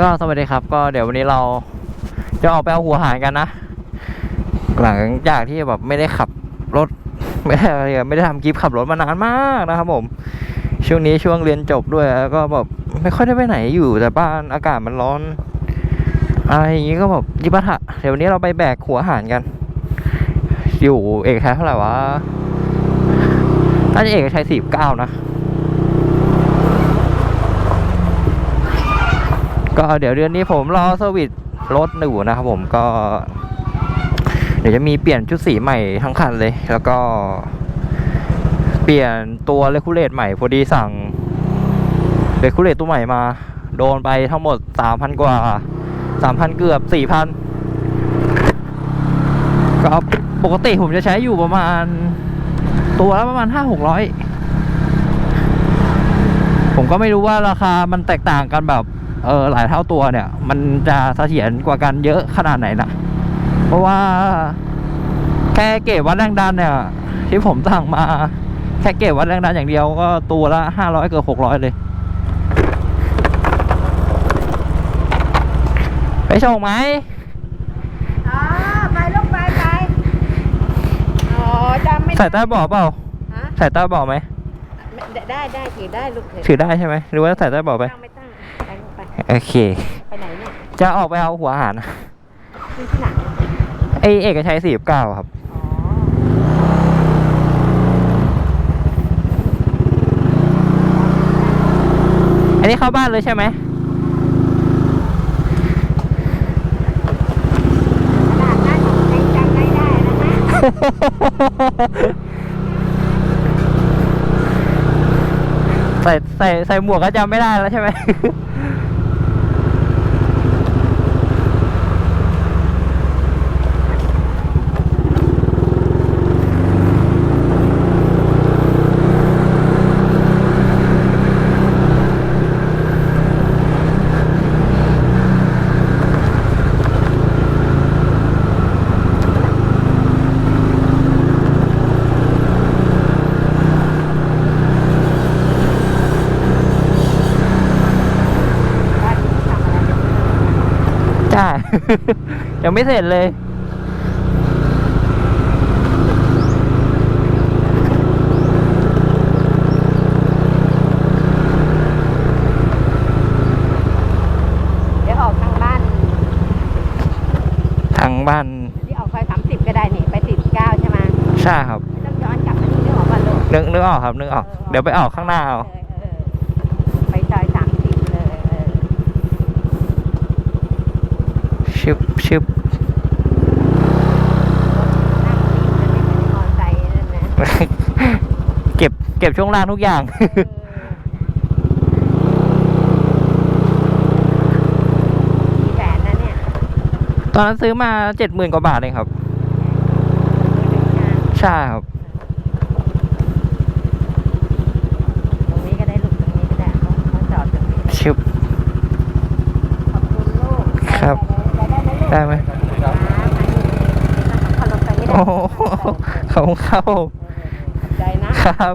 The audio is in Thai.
ก็สวัสดีครับ ก็เดี๋ยววันนี้เราจะออกไปเอาหัวหารกันนะ หลังจากที่แบบไม่ได้ขับรถ ไม่ได้อะไรไม่ได้ทำคลิปขับรถมานานมากนะครับผม ช่วงนี้ช่วงเรียนจบด้วยแล้วก็แบบไม่ค่อยได้ไปไหนอยู่แต่บ้านอากาศมันร้อนอะไรอย่างงี้ก็แบบยิบะทะเดี๋ยววันนี้เราไปแบกหัวหารกัน อยู่เอกชัยเท่าไหร่วะน่าจะเอกชัยสี่เก้านะ ก็เดี๋ยวเดือนนี้ผมรอเซอร์วิสรถอยู่นะครับผมก็ เดี๋ยวจะมีเปลี่ยนชุดสีใหม่ทั้งคันเลย แล้วก็ เปลี่ยนตัวเลคูเลตใหม่พอดีสั่งเลคูเลตตัวใหม่มา โดนไปทั้งหมดสามพันกว่าสามพันเกือบสี่พันก็ปกติผมจะใช้อยู่ประมาณ ตัวละประมาณห้าหกร้อยผมก็ไม่รู้ว่าราคามันแตกต่างกันแบบ เออหลายเท่าตัวเนี่ย มันจะเสถียรกว่ากันเยอะขนาดไหนนะเพราะว่าแค่เก็บวัดแรงดันเนี่ย ที่ผมสั่งมา แค่เก็บวัดแรงดันอย่างเดียวก็ตัวละห้าร้อยเกือบหกร้อยเลยไปส่งไหมอ๋อไปลูกไปไปอ๋อจำไม่ใส่ใต้เบาะเปล่าฮะใส่ใต้เบาะไหมได้ได้ได้ถือได้ลูกเถอะถือได้ใช่ไหมหรือว่าใส่ใต้เบาะไปตั้งไม่ตั้งไปลูกไป โอเค ไปไหนเนี่ยจะออกไปเอาหัวอาหารที่ที่ไหนไอเอกชัยสี่เก้าครับ อ๋ออันนี้เข้าบ้านเลยใช่ไหมขนาดนั้นยังจำไม่ได้แล้วนะใส่ใส่ใส่หมวกก็จำไม่ได้แล้วใช่ไหม บ้านนี้ทำอะไรอยู่ จ้ายังไม่เสร็จเลย เดี๋ยวออกทางบ้านทางบ้านที่ออกซอยสามสิบก็ได้นี่ ไปติดเก้าใช่ไหมใช่ครับ ไม่ต้องย้อนกลับมานี่นึกออกป่ะลูกนึกนึกออกครับ นึกออก เดี๋ยวไปออกข้างหน้าเอาเออเออไปซอยสามสิบเลยเออ ชึบชึบนั่งนิ่งเลยไม่เหมือนมอไซค์นั่นนะเก็บเก็บช่วงล่างทุกอย่างกี่แสนนะเนี่ยตอนนั้นซื้อมาเจ็ดหมื่นกว่าบาทเองครับ ใช่ครับตรงนี้ก็ได้ลูกตรงนี้ก็ได้เขาเขาจอดตรงนี้ชึบขอบคุณลูกครับ ได้ไหมขับรถไปไม่ได้โอ้โหขอบคุณครับผมใจนะครับ